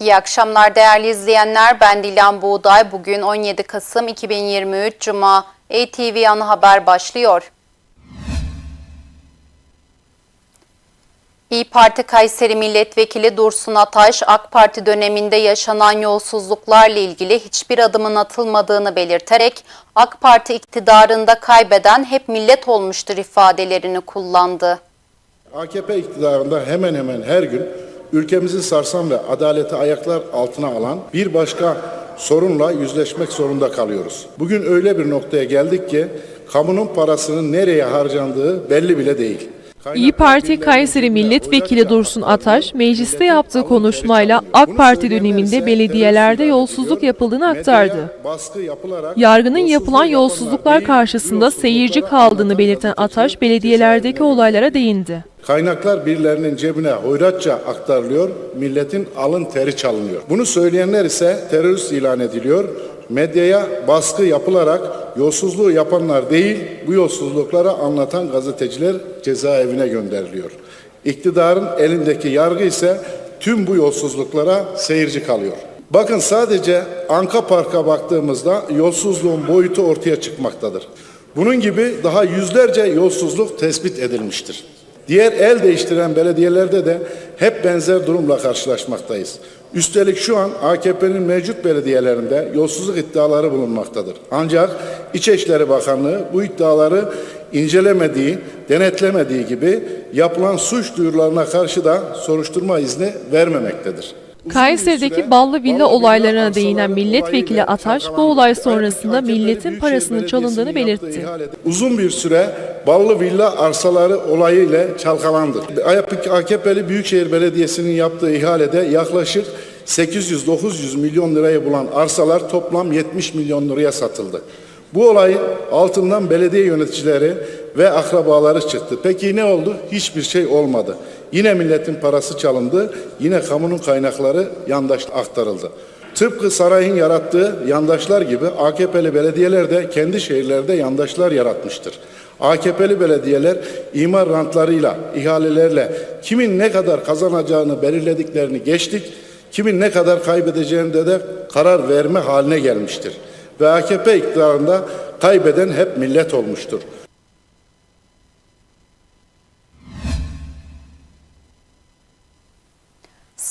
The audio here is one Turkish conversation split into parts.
İyi akşamlar değerli izleyenler. Ben Dilan Buğday. Bugün 17 Kasım 2023 Cuma. ATV Ana Haber başlıyor. İyi Parti Kayseri Milletvekili Dursun Ataş, AK Parti döneminde yaşanan yolsuzluklarla ilgili hiçbir adımın atılmadığını belirterek AK Parti iktidarında kaybeden hep millet olmuştur ifadelerini kullandı. AKP iktidarında hemen hemen her gün ülkemizi sarsan ve adaleti ayaklar altına alan bir başka sorunla yüzleşmek zorunda kalıyoruz. Bugün öyle bir noktaya geldik ki kamunun parasının nereye harcandığı belli bile değil. İyi Parti Kayseri Milletvekili Dursun Ataş, mecliste yaptığı konuşmayla AK Parti döneminde belediyelerde yolsuzluk yapıldığını aktardı. Yargının yapılan yolsuzluklar karşısında seyirci kaldığını belirten Ataş, belediyelerdeki olaylara değindi. Kaynaklar birilerinin cebine hoyratça aktarılıyor, milletin alın teri çalınıyor. Bunu söyleyenler ise terörist ilan ediliyor. Medyaya baskı yapılarak yolsuzluğu yapanlar değil, bu yolsuzlukları anlatan gazeteciler cezaevine gönderiliyor. İktidarın elindeki yargı ise tüm bu yolsuzluklara seyirci kalıyor. Bakın sadece Anka Park'a baktığımızda yolsuzluğun boyutu ortaya çıkmaktadır. Bunun gibi daha yüzlerce yolsuzluk tespit edilmiştir. Diğer el değiştiren belediyelerde de hep benzer durumla karşılaşmaktayız. Üstelik şu an AKP'nin mevcut belediyelerinde yolsuzluk iddiaları bulunmaktadır. Ancak İçişleri Bakanlığı bu iddiaları incelemediği, denetlemediği gibi yapılan suç duyurularına karşı da soruşturma izni vermemektedir. Kayseri'deki ballı villa olaylarına değinen milletvekili Ataş, bu olay sonrasında milletin parasının çalındığını belirtti. Uzun bir süre ballı villa arsaları olayı ile çalkalandı. AKP'li Büyükşehir Belediyesi'nin yaptığı ihalede yaklaşık 800-900 milyon lirayı bulan arsalar toplam 70 milyon liraya satıldı. Bu olayın altından belediye yöneticileri ve akrabaları çıktı. Peki ne oldu? Hiçbir şey olmadı. Yine milletin parası çalındı. Yine kamunun kaynakları yandaş aktarıldı. Tıpkı sarayın yarattığı yandaşlar gibi AKP'li belediyeler de kendi şehirlerde yandaşlar yaratmıştır. AKP'li belediyeler imar rantlarıyla, ihalelerle kimin ne kadar kazanacağını belirlediklerini geçtik, kimin ne kadar kaybedeceğinde de karar verme haline gelmiştir. Ve AKP iktidarında kaybeden hep millet olmuştur.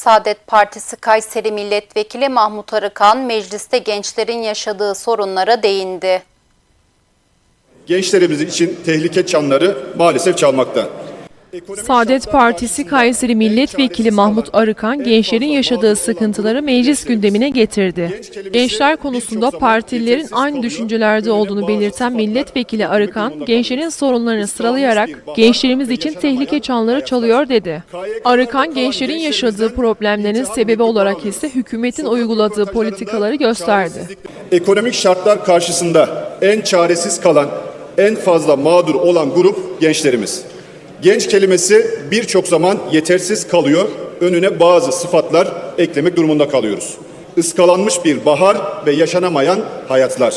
Saadet Partisi Kayseri Milletvekili Mahmut Arıkan mecliste gençlerin yaşadığı sorunlara değindi. gençlerimiz için tehlike çanları maalesef çalmakta. Saadet Partisi Kayseri Milletvekili Mahmut Arıkan, gençlerin yaşadığı sıkıntıları meclis gündemine getirdi. Gençler konusunda partililerin aynı düşüncelerde olduğunu belirten Milletvekili Arıkan, gençlerin sorunlarını sıralayarak gençlerimiz için tehlike çanları çalıyor dedi. Arıkan, gençlerin yaşadığı problemlerin sebebi olarak ise hükümetin uyguladığı politikaları gösterdi. Ekonomik şartlar karşısında en çaresiz kalan, en fazla mağdur olan grup gençlerimiz. Genç kelimesi birçok zaman yetersiz kalıyor, önüne bazı sıfatlar eklemek durumunda kalıyoruz. Iskalanmış bir bahar ve yaşanamayan hayatlar.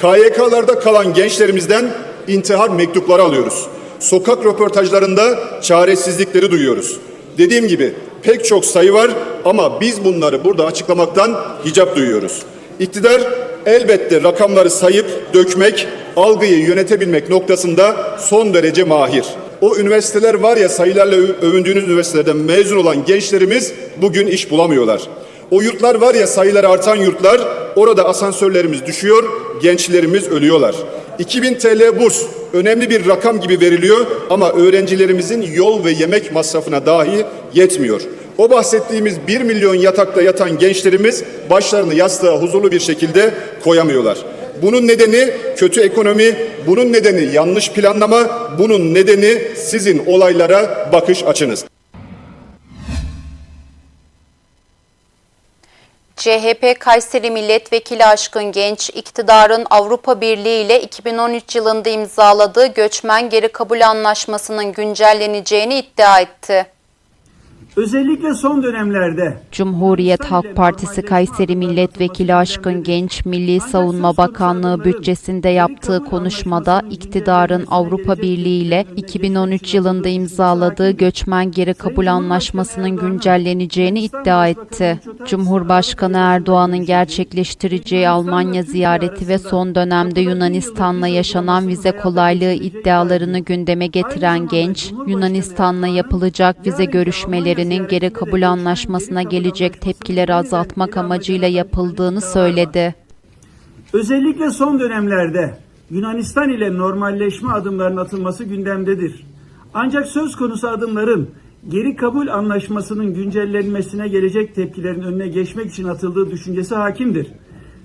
KYK'larda kalan gençlerimizden intihar mektupları alıyoruz. Sokak röportajlarında çaresizlikleri duyuyoruz. Dediğim gibi pek çok sayı var ama biz bunları burada açıklamaktan hicap duyuyoruz. İktidar elbette rakamları sayıp dökmek, algıyı yönetebilmek noktasında son derece mahir. O üniversiteler var ya sayılarla övündüğünüz üniversitelerden mezun olan gençlerimiz bugün iş bulamıyorlar. O yurtlar var ya sayıları artan yurtlar orada asansörlerimiz düşüyor, gençlerimiz ölüyorlar. 2000 TL burs önemli bir rakam gibi veriliyor ama öğrencilerimizin yol ve yemek masrafına dahi yetmiyor. O bahsettiğimiz 1 milyon yatakta yatan gençlerimiz başlarını yastığa huzurlu bir şekilde koyamıyorlar. Bunun nedeni kötü ekonomi, bunun nedeni yanlış planlama, bunun nedeni sizin olaylara bakış açınız. CHP Kayseri Milletvekili Aşkın Genç, iktidarın Avrupa Birliği ile 2013 yılında imzaladığı göçmen geri kabul anlaşmasının güncelleneceğini iddia etti. Özellikle son dönemlerde. Cumhuriyet Halk Partisi Kayseri Milletvekili Aşkın Genç, Milli Savunma Bakanlığı bütçesinde yaptığı konuşmada iktidarın Avrupa Birliği ile 2013 yılında imzaladığı göçmen geri kabul anlaşmasının güncelleneceğini iddia etti. Cumhurbaşkanı Erdoğan'ın gerçekleştireceği Almanya ziyareti ve son dönemde Yunanistan'la yaşanan vize kolaylığı iddialarını gündeme getiren genç, Yunanistan'la yapılacak vize görüşmelerinin geri kabul anlaşmasına gelecek tepkileri azaltmak amacıyla yapıldığını söyledi. Özellikle son dönemlerde Yunanistan ile normalleşme adımlarının atılması gündemdedir. Ancak söz konusu adımların geri kabul anlaşmasının güncellenmesine gelecek tepkilerin önüne geçmek için atıldığı düşüncesi hakimdir.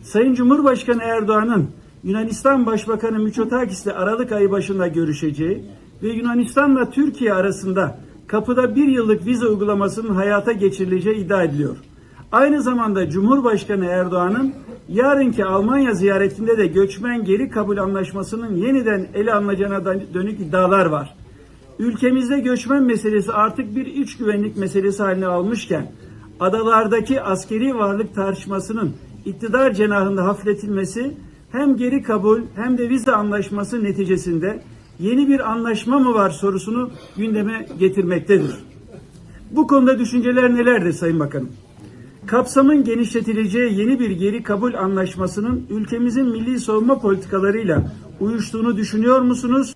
Sayın Cumhurbaşkanı Erdoğan'ın Yunanistan Başbakanı Mitsotakis ile Aralık ayı başında görüşeceği ve Yunanistan'la Türkiye arasında kapıda bir yıllık vize uygulamasının hayata geçirileceği iddia ediliyor. Aynı zamanda Cumhurbaşkanı Erdoğan'ın yarınki Almanya ziyaretinde de göçmen geri kabul anlaşmasının yeniden ele alınacağına dönük iddialar var. Ülkemizde göçmen meselesi artık bir iç güvenlik meselesi haline almışken adalardaki askeri varlık tartışmasının iktidar cenahında hafifletilmesi hem geri kabul hem de vize anlaşması neticesinde yeni bir anlaşma mı var sorusunu gündeme getirmektedir. Bu konuda düşünceler nelerdir Sayın Bakanım? Kapsamın genişletileceği yeni bir geri kabul anlaşmasının ülkemizin milli savunma politikalarıyla uyuştuğunu düşünüyor musunuz?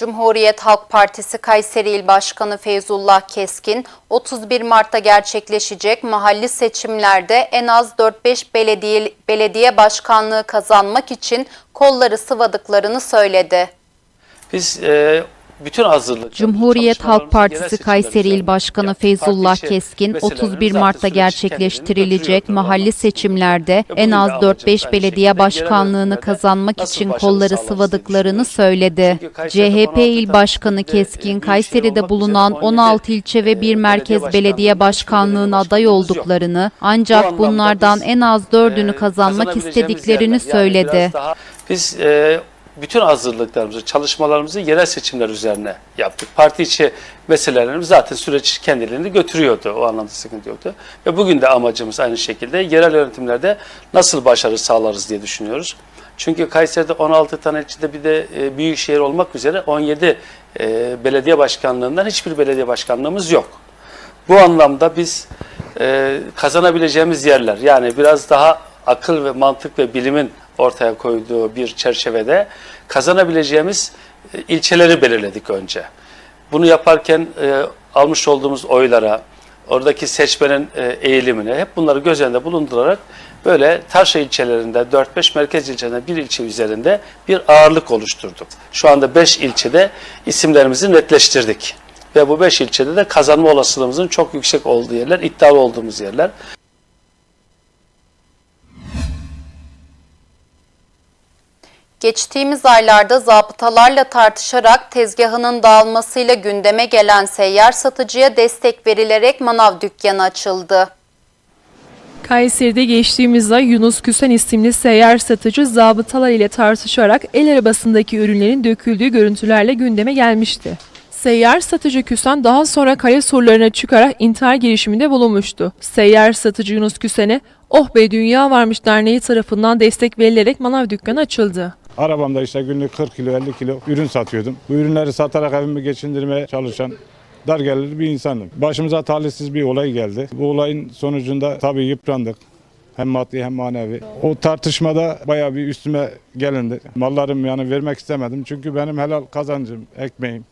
Cumhuriyet Halk Partisi Kayseri İl Başkanı Feyzullah Keskin, 31 Mart'ta gerçekleşecek mahalli seçimlerde en az 4-5 belediye, belediye başkanlığı kazanmak için kolları sıvadıklarını söyledi. Biz e, bütün hazırlık Cumhuriyet Halk Partisi Kayseri İl Başkanı Feyzullah Keskin, 31 Mart'ta gerçekleştirilecek mahalli seçimlerde en az 4-5 belediye başkanlığını kazanmak için kolları sıvadıklarını söyledi. CHP İl Başkanı Keskin, Kayseri'de bulunan 16 ilçe ve bir merkez belediye başkanlığına aday olduklarını, ancak bunlardan en az 4'ünü kazanmak istediklerini söyledi. Biz e, bütün hazırlıklarımızı, çalışmalarımızı yerel seçimler üzerine yaptık. Parti içi meselelerimiz zaten süreç kendilerini götürüyordu. O anlamda sıkıntı yoktu. Ve bugün de amacımız aynı şekilde yerel yönetimlerde nasıl başarı sağlarız diye düşünüyoruz. Çünkü Kayseri'de 16 tane ilçede bir de e, büyük şehir olmak üzere 17 e, belediye başkanlığından hiçbir belediye başkanlığımız yok. Bu anlamda biz e, kazanabileceğimiz yerler yani biraz daha akıl ve mantık ve bilimin ortaya koyduğu bir çerçevede kazanabileceğimiz e, ilçeleri belirledik önce. Bunu yaparken e, almış olduğumuz oylara, oradaki seçmenin e, eğilimine hep bunları göz önünde bulundurarak böyle Tarşa ilçelerinde 4-5 merkez ilçelerinde bir ilçe üzerinde bir ağırlık oluşturduk. Şu anda 5 ilçede isimlerimizi netleştirdik. Ve bu 5 ilçede de kazanma olasılığımızın çok yüksek olduğu yerler, iddialı olduğumuz yerler. Geçtiğimiz aylarda zabıtalarla tartışarak tezgahının dağılmasıyla gündeme gelen seyyar satıcıya destek verilerek manav dükkanı açıldı. Kayseri'de geçtiğimiz ay Yunus Küsen isimli seyyar satıcı zabıtalar ile tartışarak el arabasındaki ürünlerin döküldüğü görüntülerle gündeme gelmişti. Seyyar satıcı Küsen daha sonra kale surlarına çıkarak intihar girişiminde bulunmuştu. Seyyar satıcı Yunus Küsen'e Oh Be Dünya Varmış Derneği tarafından destek verilerek manav dükkanı açıldı. Arabamda işte günlük 40 kilo 50 kilo ürün satıyordum. Bu ürünleri satarak evimi geçindirmeye çalışan dar gelirli bir insanım. Başımıza talihsiz bir olay geldi. Bu olayın sonucunda tabii yıprandık. Hem maddi hem manevi. O tartışmada bayağı bir üstüme gelindi. Mallarım yani vermek istemedim. Çünkü benim helal kazancım, ekmeğim.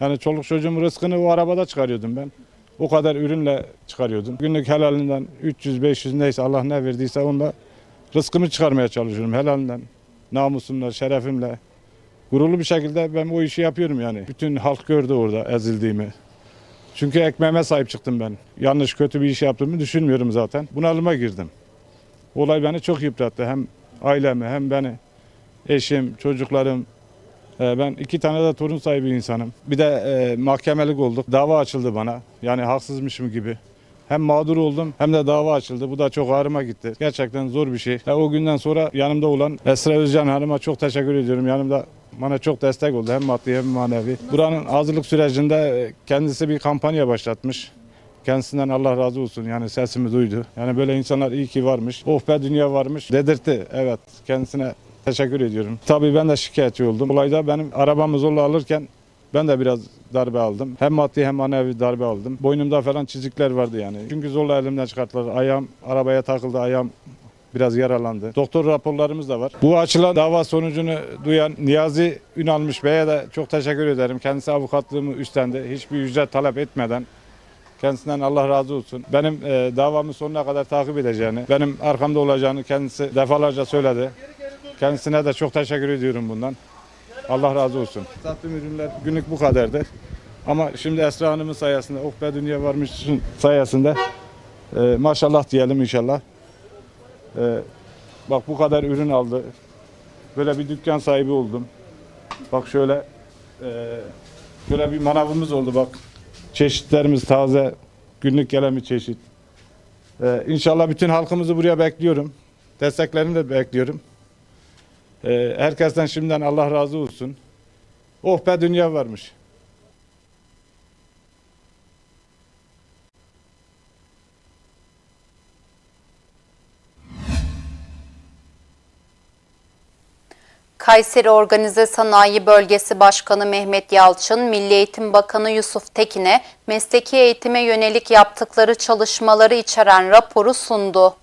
Yani çoluk çocuğumun rızkını o arabada çıkarıyordum ben. O kadar ürünle çıkarıyordum. Günlük helalinden 300-500 neyse Allah ne verdiyse onunla rızkımı çıkarmaya çalışıyorum helalinden. Namusumla, şerefimle. Gururlu bir şekilde ben o işi yapıyorum yani. Bütün halk gördü orada ezildiğimi. Çünkü ekmeğime sahip çıktım ben. Yanlış kötü bir iş yaptığımı düşünmüyorum zaten. Bunalıma girdim. Olay beni çok yıprattı. Hem ailemi hem beni. Eşim, çocuklarım. Ee, Ben iki tane de torun sahibi insanım. Bir de e, mahkemelik olduk. Dava açıldı bana. Yani haksızmışım gibi. Hem mağdur oldum hem de dava açıldı. Bu da çok ağrıma gitti. Gerçekten zor bir şey. Ve o günden sonra yanımda olan Esra Özcan Hanım'a çok teşekkür ediyorum. Yanımda bana çok destek oldu hem maddi hem manevi. Buranın hazırlık sürecinde e, kendisi bir kampanya başlatmış. Kendisinden Allah razı olsun yani sesimi duydu. Yani böyle insanlar iyi ki varmış. Oh be dünya varmış dedirtti. Evet kendisine teşekkür ediyorum. Tabii ben de şikayetçi oldum. Olayda benim arabamı zorla alırken Ben de biraz darbe aldım. Hem maddi hem manevi darbe aldım. Boynumda falan çizikler vardı yani. Çünkü zorla elimden çıkarttılar. Ayağım arabaya takıldı. Ayağım biraz yaralandı. Doktor raporlarımız da var. Bu açılan dava sonucunu duyan Niyazi Ünalmış Bey'e de çok teşekkür ederim. Kendisi avukatlığımı üstlendi. Hiçbir ücret talep etmeden. Kendisinden Allah razı olsun. Benim e, davamı sonuna kadar takip edeceğini, benim arkamda olacağını kendisi defalarca söyledi. Kendisine de çok teşekkür ediyorum bundan. Allah razı olsun. Sattığım ürünler günlük bu kadardı. Ama şimdi Esra Hanım'ın sayesinde, oh dünya varmışsın sayesinde e, maşallah diyelim inşallah. E, bak bu kadar ürün aldı. Böyle bir dükkan sahibi oldum. Bak şöyle e, şöyle bir manavımız oldu bak. Çeşitlerimiz taze, günlük gelen bir çeşit. E, inşallah bütün halkımızı buraya bekliyorum. Desteklerini de bekliyorum. E, herkesten şimdiden Allah razı olsun. Oh be dünya varmış. Kayseri Organize Sanayi Bölgesi Başkanı Mehmet Yalçın, Milli Eğitim Bakanı Yusuf Tekin'e mesleki eğitime yönelik yaptıkları çalışmaları içeren raporu sundu.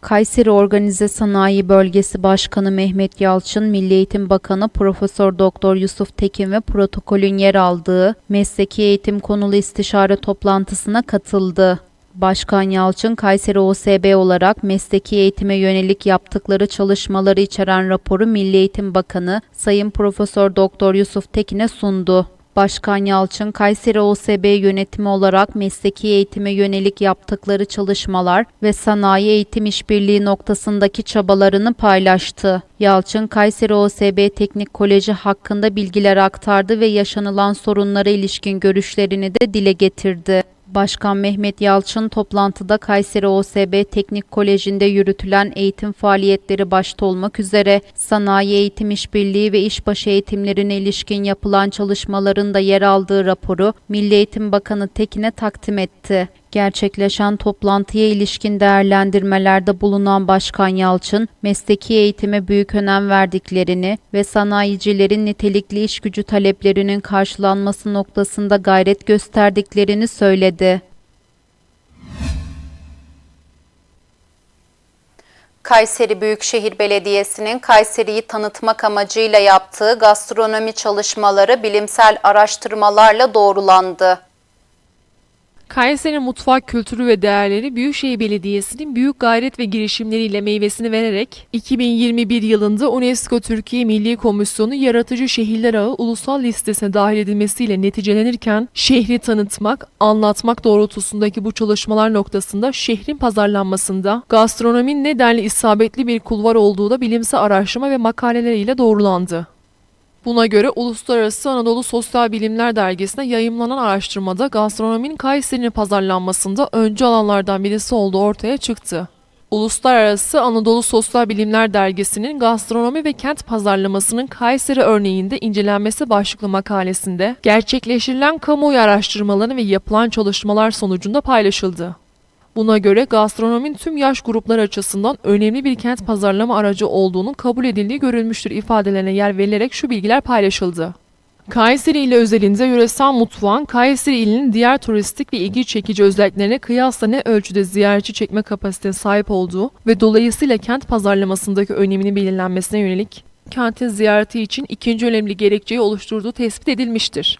Kayseri Organize Sanayi Bölgesi Başkanı Mehmet Yalçın, Milli Eğitim Bakanı Profesör Doktor Yusuf Tekin ve protokolün yer aldığı mesleki eğitim konulu istişare toplantısına katıldı. Başkan Yalçın, Kayseri OSB olarak mesleki eğitime yönelik yaptıkları çalışmaları içeren raporu Milli Eğitim Bakanı Sayın Profesör Doktor Yusuf Tekin'e sundu. Başkan Yalçın, Kayseri OSB yönetimi olarak mesleki eğitime yönelik yaptıkları çalışmalar ve sanayi eğitim işbirliği noktasındaki çabalarını paylaştı. Yalçın, Kayseri OSB Teknik Koleji hakkında bilgiler aktardı ve yaşanılan sorunlara ilişkin görüşlerini de dile getirdi. Başkan Mehmet Yalçın toplantıda Kayseri OSB Teknik Koleji'nde yürütülen eğitim faaliyetleri başta olmak üzere sanayi eğitim işbirliği ve işbaşı eğitimlerine ilişkin yapılan çalışmaların da yer aldığı raporu Milli Eğitim Bakanı Tekin'e takdim etti. Gerçekleşen toplantıya ilişkin değerlendirmelerde bulunan Başkan Yalçın, mesleki eğitime büyük önem verdiklerini ve sanayicilerin nitelikli iş gücü taleplerinin karşılanması noktasında gayret gösterdiklerini söyledi. Kayseri Büyükşehir Belediyesi'nin Kayseri'yi tanıtmak amacıyla yaptığı gastronomi çalışmaları bilimsel araştırmalarla doğrulandı. Kayseri mutfak kültürü ve değerleri Büyükşehir Belediyesi'nin büyük gayret ve girişimleriyle meyvesini vererek 2021 yılında UNESCO Türkiye Milli Komisyonu Yaratıcı Şehirler Ağı ulusal listesine dahil edilmesiyle neticelenirken şehri tanıtmak, anlatmak doğrultusundaki bu çalışmalar noktasında şehrin pazarlanmasında gastronominin nedenli isabetli bir kulvar olduğu da bilimsel araştırma ve makaleleriyle doğrulandı. Buna göre Uluslararası Anadolu Sosyal Bilimler Dergisi'ne yayımlanan araştırmada gastronominin Kayseri'nin pazarlanmasında öncü alanlardan birisi olduğu ortaya çıktı. Uluslararası Anadolu Sosyal Bilimler Dergisi'nin gastronomi ve kent pazarlamasının Kayseri örneğinde incelenmesi başlıklı makalesinde gerçekleştirilen kamuoyu araştırmaları ve yapılan çalışmalar sonucunda paylaşıldı. Buna göre gastronominin tüm yaş grupları açısından önemli bir kent pazarlama aracı olduğunun kabul edildiği görülmüştür ifadelerine yer verilerek şu bilgiler paylaşıldı. Kayseri ile özelinde yöresel mutfağın Kayseri ilinin diğer turistik ve ilgi çekici özelliklerine kıyasla ne ölçüde ziyaretçi çekme kapasitesine sahip olduğu ve dolayısıyla kent pazarlamasındaki öneminin belirlenmesine yönelik kentin ziyareti için ikinci önemli gerekçeyi oluşturduğu tespit edilmiştir.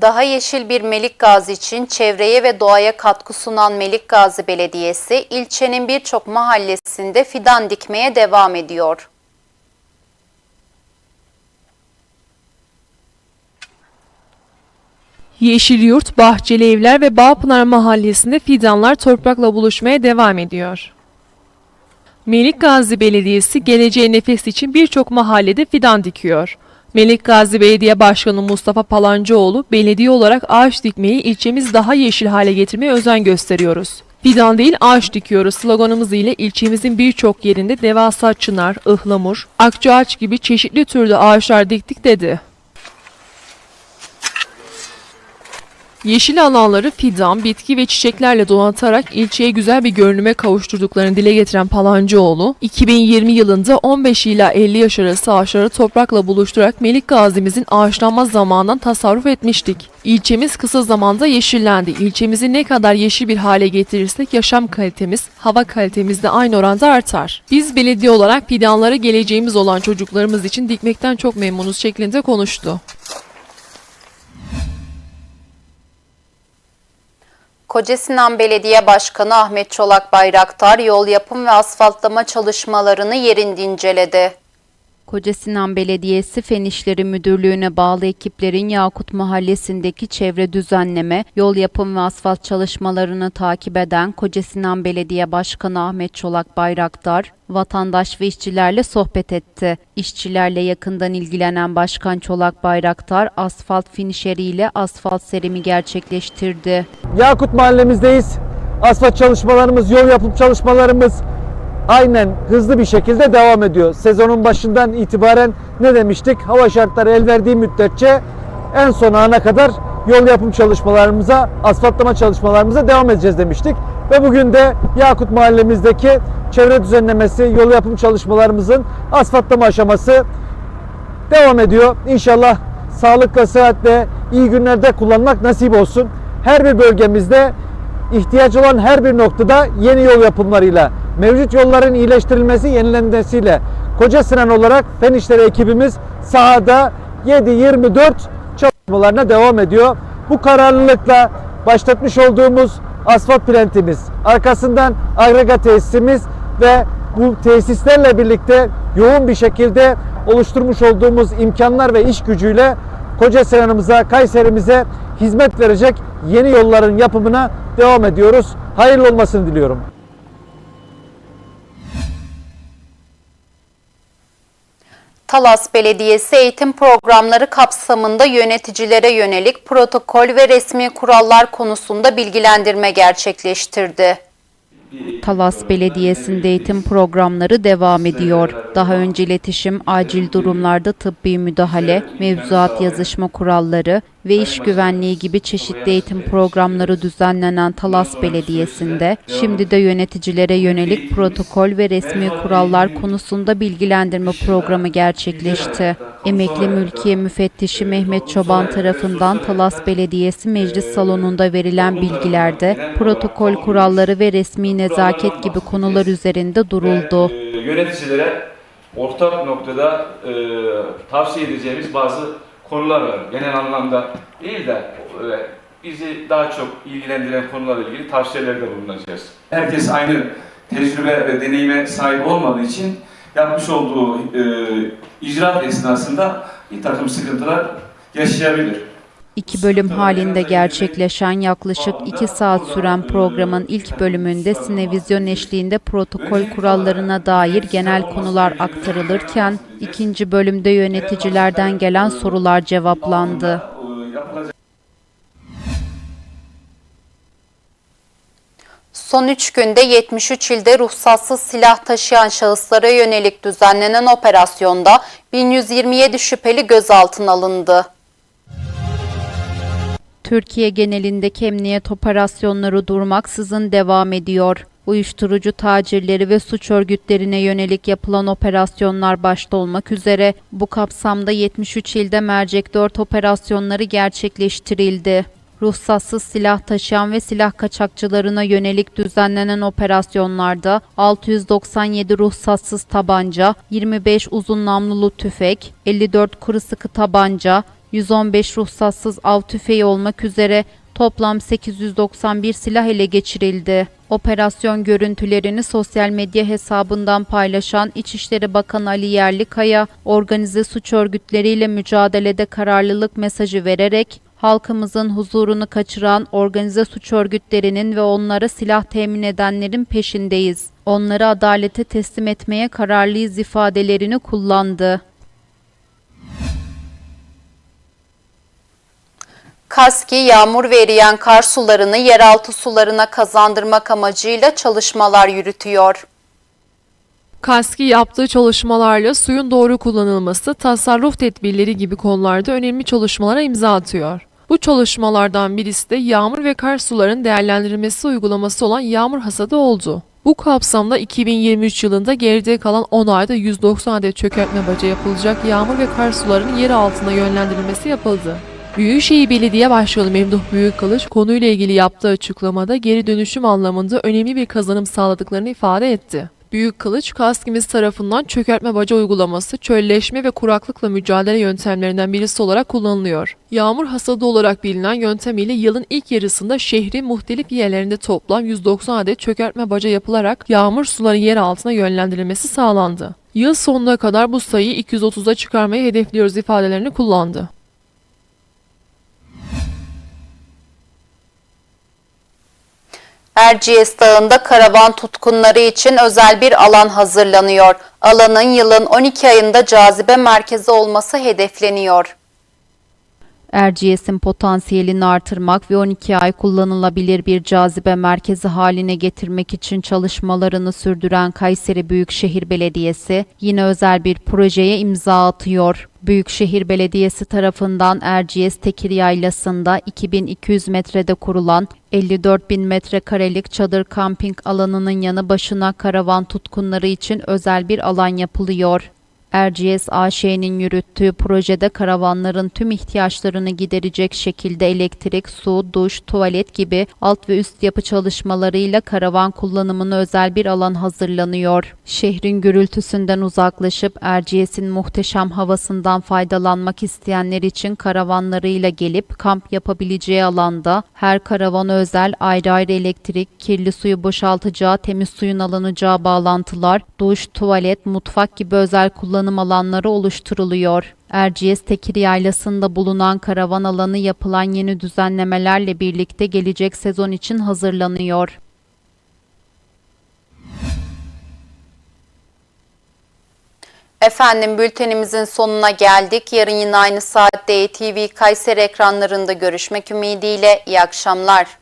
Daha yeşil bir Melik Gazi için çevreye ve doğaya katkı sunan Melik Gazi Belediyesi, ilçenin birçok mahallesinde fidan dikmeye devam ediyor. Yeşilyurt, Bahçeli Evler ve Bağpınar mahallesinde fidanlar toprakla buluşmaya devam ediyor. Melik Gazi Belediyesi geleceğe nefes için birçok mahallede fidan dikiyor. Melik Gazi Belediye Başkanı Mustafa Palancıoğlu, belediye olarak ağaç dikmeyi ilçemiz daha yeşil hale getirmeye özen gösteriyoruz. Fidan değil ağaç dikiyoruz sloganımız ile ilçemizin birçok yerinde devasa çınar, ıhlamur, akçaağaç gibi çeşitli türde ağaçlar diktik dedi. Yeşil alanları fidan, bitki ve çiçeklerle donatarak ilçeye güzel bir görünüme kavuşturduklarını dile getiren Palancıoğlu, 2020 yılında 15 ila 50 yaş arası ağaçları toprakla buluşturarak Melik Gazimizin ağaçlanma zamanından tasarruf etmiştik. İlçemiz kısa zamanda yeşillendi. İlçemizi ne kadar yeşil bir hale getirirsek yaşam kalitemiz, hava kalitemiz de aynı oranda artar. Biz belediye olarak fidanları geleceğimiz olan çocuklarımız için dikmekten çok memnunuz şeklinde konuştu. Kocasinan Belediye Başkanı Ahmet Çolak Bayraktar yol yapım ve asfaltlama çalışmalarını yerinde inceledi. Kocasinan Belediyesi Fen İşleri Müdürlüğü'ne bağlı ekiplerin Yakut Mahallesi'ndeki çevre düzenleme, yol yapım ve asfalt çalışmalarını takip eden Kocasinan Belediye Başkanı Ahmet Çolak Bayraktar, vatandaş ve işçilerle sohbet etti. İşçilerle yakından ilgilenen Başkan Çolak Bayraktar, asfalt finişeriyle asfalt serimi gerçekleştirdi. Yakut mahallemizdeyiz. Asfalt çalışmalarımız, yol yapım çalışmalarımız aynen hızlı bir şekilde devam ediyor. Sezonun başından itibaren ne demiştik? Hava şartları el verdiği müddetçe en son ana kadar yol yapım çalışmalarımıza, asfaltlama çalışmalarımıza devam edeceğiz demiştik. Ve bugün de Yakut mahallemizdeki çevre düzenlemesi, yol yapım çalışmalarımızın asfaltlama aşaması devam ediyor. İnşallah sağlıkla, sıhhatle, iyi günlerde kullanmak nasip olsun. Her bir bölgemizde ihtiyaç olan her bir noktada yeni yol yapımlarıyla, mevcut yolların iyileştirilmesi, yenilenmesiyle Koca Sinan olarak Fen İşleri ekibimiz sahada 7-24 çalışmalarına devam ediyor. Bu kararlılıkla başlatmış olduğumuz asfalt plantimiz, arkasından agregat tesisimiz ve bu tesislerle birlikte yoğun bir şekilde oluşturmuş olduğumuz imkanlar ve iş gücüyle Koca Sinan'ımıza, Kayserimize hizmet verecek yeni yolların yapımına devam ediyoruz. Hayırlı olmasını diliyorum. Talas Belediyesi eğitim programları kapsamında yöneticilere yönelik protokol ve resmi kurallar konusunda bilgilendirme gerçekleştirdi. Talas Belediyesi'nde eğitim programları devam ediyor. Daha önce iletişim, acil durumlarda tıbbi müdahale, mevzuat yazışma kuralları ve iş güvenliği gibi çeşitli eğitim programları düzenlenen Talas Belediyesi'nde şimdi de yöneticilere yönelik protokol ve resmi kurallar konusunda bilgilendirme programı gerçekleşti. Emekli Mülkiye Müfettişi Mehmet Çoban tarafından Talas Belediyesi Meclis Salonu'nda verilen bilgilerde protokol kuralları ve resmi nezaket gibi konular üzerinde duruldu. Ve, e, yöneticilere ortak noktada e, tavsiye edeceğimiz bazı konular var. Genel anlamda değil de e, bizi daha çok ilgilendiren konularla ilgili tavsiyelerde bulunacağız. Herkes aynı tecrübe ve deneyime sahip olmadığı için yapmış olduğu e, icraat esnasında bir takım sıkıntılar yaşayabilir. İki bölüm halinde gerçekleşen yaklaşık iki saat süren programın ilk bölümünde sinevizyon eşliğinde protokol kurallarına dair genel konular aktarılırken, ikinci bölümde yöneticilerden gelen sorular cevaplandı. Son 3 günde 73 ilde ruhsatsız silah taşıyan şahıslara yönelik düzenlenen operasyonda 1127 şüpheli gözaltına alındı. Türkiye genelindeki emniyet operasyonları durmaksızın devam ediyor. Uyuşturucu tacirleri ve suç örgütlerine yönelik yapılan operasyonlar başta olmak üzere bu kapsamda 73 ilde mercek 4 operasyonları gerçekleştirildi. Ruhsatsız silah taşıyan ve silah kaçakçılarına yönelik düzenlenen operasyonlarda 697 ruhsatsız tabanca, 25 uzun namlulu tüfek, 54 kuru sıkı tabanca, 115 ruhsatsız av tüfeği olmak üzere toplam 891 silah ele geçirildi. Operasyon görüntülerini sosyal medya hesabından paylaşan İçişleri Bakanı Ali Yerlikaya, organize suç örgütleriyle mücadelede kararlılık mesajı vererek halkımızın huzurunu kaçıran organize suç örgütlerinin ve onlara silah temin edenlerin peşindeyiz. Onları adalete teslim etmeye kararlıyız ifadelerini kullandı. KASKİ yağmur ve eriyen kar sularını yeraltı sularına kazandırmak amacıyla çalışmalar yürütüyor. KASKİ yaptığı çalışmalarla suyun doğru kullanılması, tasarruf tedbirleri gibi konularda önemli çalışmalara imza atıyor. Bu çalışmalardan birisi de yağmur ve kar sularının değerlendirilmesi uygulaması olan yağmur hasadı oldu. Bu kapsamda 2023 yılında geride kalan 10 ayda 190 adet çökertme baca yapılacak yağmur ve kar sularının yer altına yönlendirilmesi yapıldı. Büyükşehir Belediye Başkanı Memduh Büyükkılıç konuyla ilgili yaptığı açıklamada geri dönüşüm anlamında önemli bir kazanım sağladıklarını ifade etti. Büyük Kılıç, Kaskimiz tarafından çökertme baca uygulaması, çölleşme ve kuraklıkla mücadele yöntemlerinden birisi olarak kullanılıyor. Yağmur hasadı olarak bilinen yöntem ile yılın ilk yarısında şehrin muhtelif yerlerinde toplam 190 adet çökertme baca yapılarak yağmur suları yer altına yönlendirilmesi sağlandı. Yıl sonuna kadar bu sayıyı 230'a çıkarmayı hedefliyoruz ifadelerini kullandı. Erciyes Dağı'nda karavan tutkunları için özel bir alan hazırlanıyor. Alanın yılın 12 ayında cazibe merkezi olması hedefleniyor. Erciyes'in potansiyelini artırmak ve 12 ay kullanılabilir bir cazibe merkezi haline getirmek için çalışmalarını sürdüren Kayseri Büyükşehir Belediyesi yine özel bir projeye imza atıyor. Büyükşehir Belediyesi tarafından Erciyes Tekir Yaylası'nda 2200 metrede kurulan 54 bin metrekarelik çadır kamping alanının yanı başına karavan tutkunları için özel bir alan yapılıyor. Erciyes AŞ'nin yürüttüğü projede karavanların tüm ihtiyaçlarını giderecek şekilde elektrik, su, duş, tuvalet gibi alt ve üst yapı çalışmalarıyla karavan kullanımına özel bir alan hazırlanıyor. Şehrin gürültüsünden uzaklaşıp Erciyes'in muhteşem havasından faydalanmak isteyenler için karavanlarıyla gelip kamp yapabileceği alanda her karavana özel ayrı ayrı elektrik, kirli suyu boşaltacağı, temiz suyun alınacağı bağlantılar, duş, tuvalet, mutfak gibi özel kullanım alanları oluşturuluyor. Erciyes Tekir Yaylası'nda bulunan karavan alanı yapılan yeni düzenlemelerle birlikte gelecek sezon için hazırlanıyor. Efendim bültenimizin sonuna geldik. Yarın yine aynı saatte TV Kayseri ekranlarında görüşmek ümidiyle. İyi akşamlar.